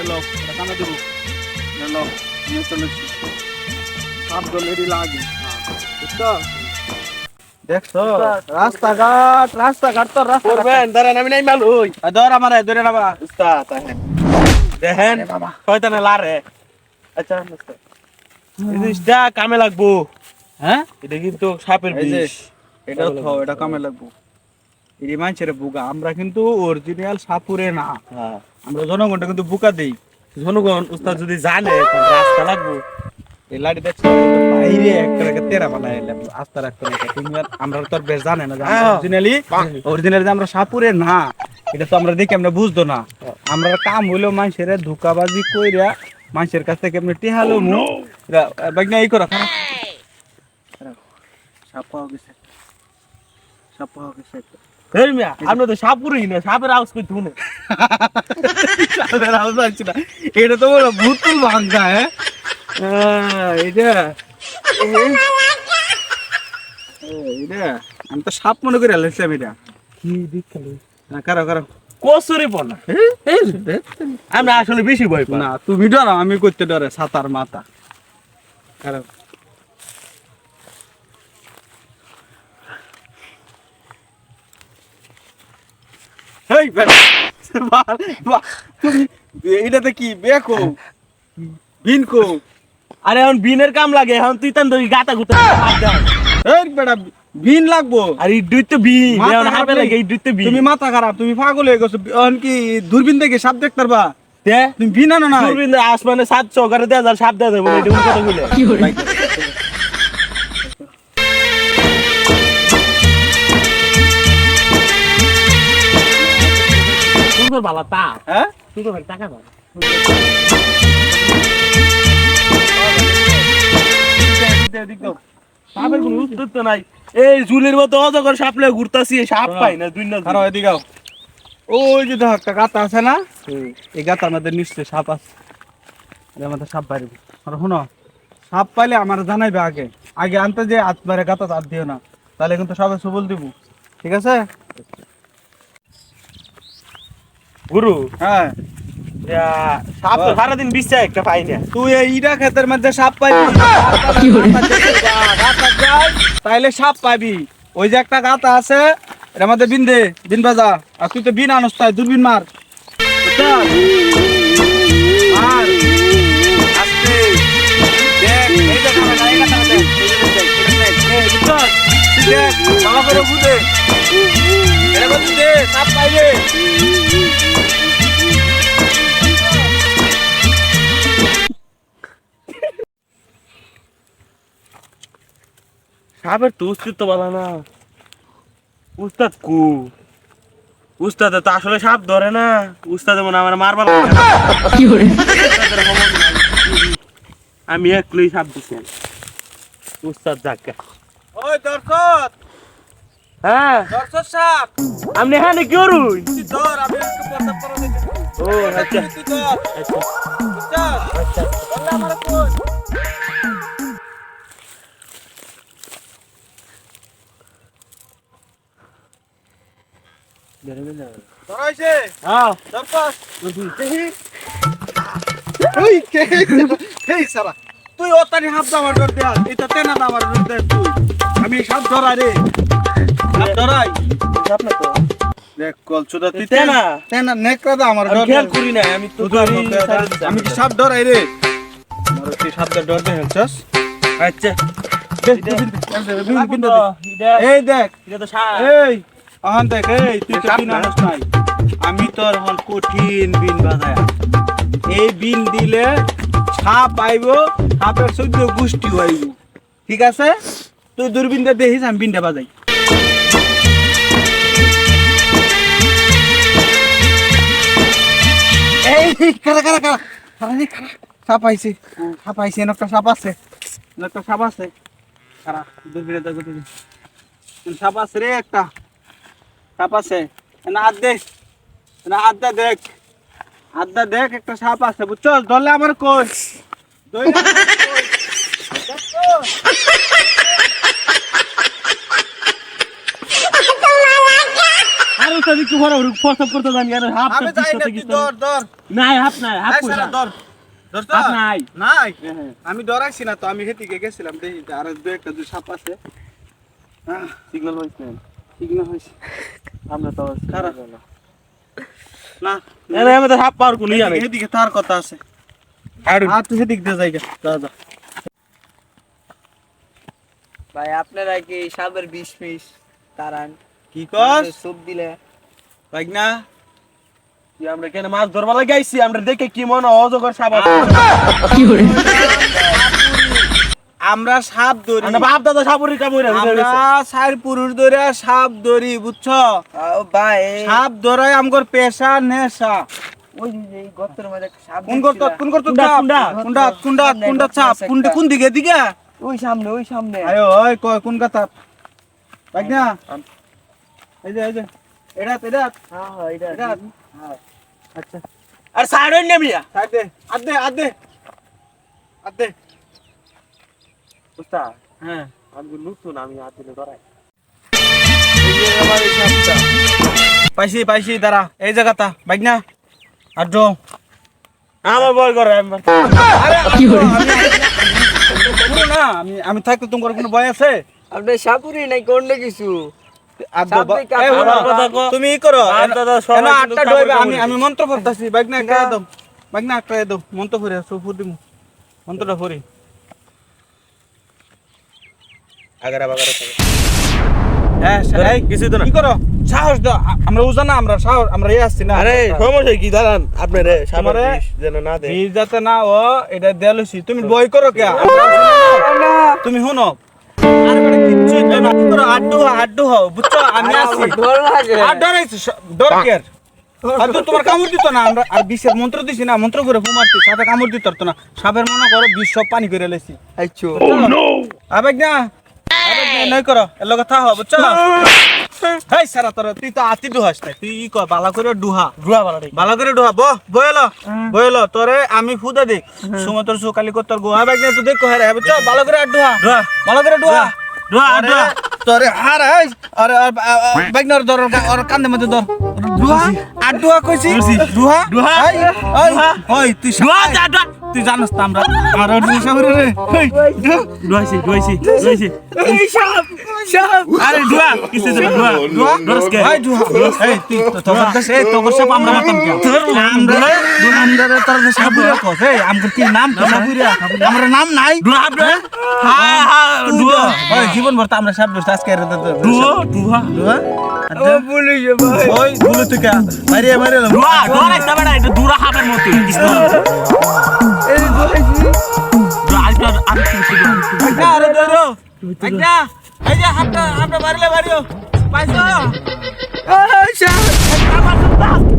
এলো এটা কামে দেবো এলো নিয়ে চলেছি সাপ দলেরই লাগে বুঝছ দেখছ রাস্তাঘাট রাস্তাঘাট তো রাস্তা করবেন দাঁড়ান আমি নাই মালুই ধর আমার ধরে নেবা উস্তাদ দেখেন দেখেন শয়তানে লারে। আচ্ছা এই জিনিসটা কামে লাগবো। হ্যাঁ? এটা কিন্তু সাপের বিষ। এটা তো এটা কামে লাগবো। এই মানুষের বুকা আমরা কিন্তু অরিজিনাল সাপুরে না। হ্যাঁ। আমরা জনগণটা কিন্তু বুকা দেই। জনগণ উস্তাদ যদি জানে রাস্তা লাগবো। এই লাড়ি দেখছ বাইরে একটা একটা তেরা বানাই এলাম আস্তে রাখতে না তুমি আর- আমরা তো বেশ জানে না হ্যাঁ। অরিজিনালি অরিজিনালি যে আমরা সাপুরে না এটা তো আমরা দেখি আমরা বুঝতো না। আমরা কাম হইল মানুষের ধোকাবাজি কইরা মানুষের কাছ থেকে এমনি টিহালো মু বাগনা এই করো। খারাপ সাপ পাওয়া গেছে। সাপ পাওয়া গেছে। এই মিয়া আপনি তো না সাপের আওয়াজ কই শুনে সাপের আওয়াজ আসছে না। এটা তো বলো ভূতুল ভাঙ্গা হ্যাঁ? এটা এটা আমি তো সাপ মনে করে আলাইছিলাম এটা। কি দেখাল না, কারও কারও। কসুরি আমি আসলে বেশি ভয় পাই। না তুমি ডরো আমি করতে ডরে সাতার মাথা কারও। এই তুমি এটাতে কি বেকো বিনকো আরে এখন বিনের কাম লাগে এখন তুই তান ধরি গাতা গুতা এই বেটা বিন লাগবো? আর এই দুই তো বিন এখন হাতে লাগে এই দুই তো বিন। তুমি মাথা খারাপ তুমি পাগল হয়ে গেছো। এখন কি দূরবীন দেখে সাপ দেখতে পারবা? তে? তুমি বিন আনো না দূরবীন আসমানে সাত চৌকারে দেয়া যার সাপ দেয়া যাবে এটা কথা সুন্দর বালা তা হ্যাঁ? সুন্দর টাকা পাবো সাপের কোনো উত্তর তো নাই। এই জুলের মতো অজগর সাপ ঘুরতাছি সাপ পাই না দুই না খারাপ এদিকে ওই যে দেখো একটা গাতা আছে না? এই গাতার মধ্যে নিশ্চয় সাপ আছে। সাপ বাড়বে আর শোনো সাপ পাইলে আমার জানাইবে আগে। আগে আনতে যে হাত বারে গাতা হাত দিও না। তাহলে কিন্তু সবাই সবল দিব। ঠিক আছে? গুরু হ্যাঁ সাপ তো সারাদিন বিছায় একটা পাই না তুই এই ইটা ক্ষেতের মধ্যে সাপ পাইবি গাতা তাইলে সাপ পাবি ওই যে একটা গাতা আছে এর মধ্যে বিন দে বিন বাজা আর তুই তো বিন আনস তাই দূরবিন মার? দেখ করে বুঝে সাপ পাইবে সাপের তো অস্তিত্ব বলা না। উস্তাদ কু? উস্তাদ তো আসলে সাপ ধরে না। উস্তাদ মনে আমার মারবার আমি একলই সাপ দিচ্ছি উস্তাদ যাকে ওই দর্শক! হ্যাঁ। দর্শক সাপ। আপনি ধর আমি ও আচ্ছা। তুই আচ্ছা। হ্যাঁ। ওতারি হাত দামার ডর এটা তেনা দামার ডর দে। তুই আমি সাপ ধরা রে। সাপ আপনার তো দেখ কল তুই তেনা? তেনা। নেকড়া দা আমার আমি ডর খেয়াল করি না আমি তো তুই ধর, ধর, ধর, ধর। আমি কি সাপ ডরাই রে? আমার কি সাপ ডর দে হচ্ছস আচ্ছা। দেখ বিন বিন দে এটা এই দেখ। এটা তো সাপ। এই আহান দেখ এই তুই তো বিন আনস নাই। আমি তোর হন কঠিন বিন বাজায়। এই বিন দিলে সাপ আইব সাপের চোদ্দ গোষ্ঠী হইব। ঠিক আছে? তুই দূরবিনটা দেখিস আমি বিনটা বাজাই। এই কারা কারা কারা? কারা রে, কারা? একটা সাপ আছে। একটা সাপ আছে। কারা? তুমি সাপ আছে রে একটা। সাপ আছে। এনে হাত দে। এনে হাত দেখ। হাত দেখ একটা সাপ আছে। বুঝছ ধরলে আমার কই? ধরলে কই। একটু ঘরে প্রস্তাব করতে জানি আর হাফ আমি যাই না। তুই ধর ধর। নাই হাফ নাই হাফ ধর ধর তো। হাফ নাই। নাই। হ্যাঁ। আমি ডরাইছি না তো আমি হেতিকে গেছিলাম দেখি আর দু একটা দুই সাপ আছে। হ্যাঁ। সিগন্যাল হইছে সিগন্যাল হয়েছে। আমরা তো খারাপ। না এনে আমি তো হাফ পাওয়ার কোনো ইয়া নাই। এদিকে তার কথা আছে। আর তুই সেদিক দিয়ে যাই যা যা। ভাই আপনারা কি সাপের বিষ মিশ তারান? কি কস? সুপ দিলে। না আমরা কেন মাছ ধরবা আমরা দেখে কি মনে অজগর সাপ আমরা সাপ ধরি। বাপ দাদা আমরা সার পুরুষ ধরে সাপ ধরি বুঝছ? ভাই। সাপ ধরাই আমগর পেশা নেশা। কোন দিকে দিকে ওই সামনে ওই সামনে। আয়ো ওই কয় কোন কথা না। এই যে এই যে। এটা এটা হ্যাঁ হ্যাঁ এটা এটা আচ্ছা আর সাইড হইন না মিয়া সাইড দে আদে আদে আদে উস্তাদ হ্যাঁ আমি নতুন আমি দিলে ধরাই পাইছি পাইছি দাঁড়া এই জায়গাটা বাইক না আর ড্রো আমার বয় করে আমি আরে কি না আমি আমি থাকতে তোমার কোনো ভয় আছে আপনি সাপুরি নাই কোন কিছু তুমি করো। বাপ দাদা সবাই এনো কিন্তু আটটা ডইবে। আমি আমি মন্ত্র পড়তাছি। বাইক না একটা দাও। বাইক না একটা দাও। মন্ত্র পড়ে সুপুর দিমু। মন্ত্রটা পড়ি। আগারা বাগারা হ্যাঁ কিছু তো না। কি করো? সাহস দাও। আমরা উজানা আমরা সাহস আমরা ইয়ে আসছি না। আরে সমস্যা কি? দাঁড়ান। আপনি রে সামনে যেন না দে যাতে না ও এটা দেলুছি তুমি বই করো কে তুমি শুনো তোমার কামড় দিত না আমরা আর বিষের মন্ত্র দিছি না মন্ত্র করে ফুমারতি সাথে কামড় দিত না। সাপের মনে করো বিষ সব পানি করে লেছি। আইছো আবেগ না আবেগ না নই করো এর লগে থা বুঝছ? হেই সারা তোর তুই তো আতি ডুহাস না তুই ই কর বালা করে ডুহা। রুয়া বালা রে। ভালো করে ডুহা। বহ বয়লো বয়লো তোরে আমি ফুদা দিক সুমো তোর সুকালি কর তোর গোয়া ব্যাগ তো দেখ কোহারে বুঝছ ভালো করে আর ডুহা। রুয়া ভালো করে ডুহা। আরে, রুয়া তোরে হার এই আরে ব্যাগ নর ধর আর কান্দে মধ্যে ধর। ডুহা আর ডুহা কইছি? ডুহা? ডুহা। ওই তুই সা- দাদা তুই জানাস তো আমরা আর ওর দিশা করে রে। এই, রুয়াইছি রুয়াইছি রুয়াইছি আরে রুয়া কিসে দে রুয়া ডুহা রসকে এই ডুহা এই তুই তো তোর দেশে এই তোর সাপ আমরা মাতাম কে আমরা আমরা তোর দেশে সাপুরা কস এই আমগো কি নাম? কি সাপুরা আমরা নাম নাই। রুয়া আপনি? হ্যাঁ? হ্যাঁ তো- ওই জীবন ভর তো আমরা সাপ ধরতে আজকে তো রুয়া রুয়া ডুহা ও পুলিশ ভাই। ওই তুই কে মারিয়ে মারিয়ে রুয়া ডরাইছ না এটা দূরা হাবের মতো। আচ্ছা এই যে হাতটা আমরা বাড়িলে বাড়িও পাইছো এই শালা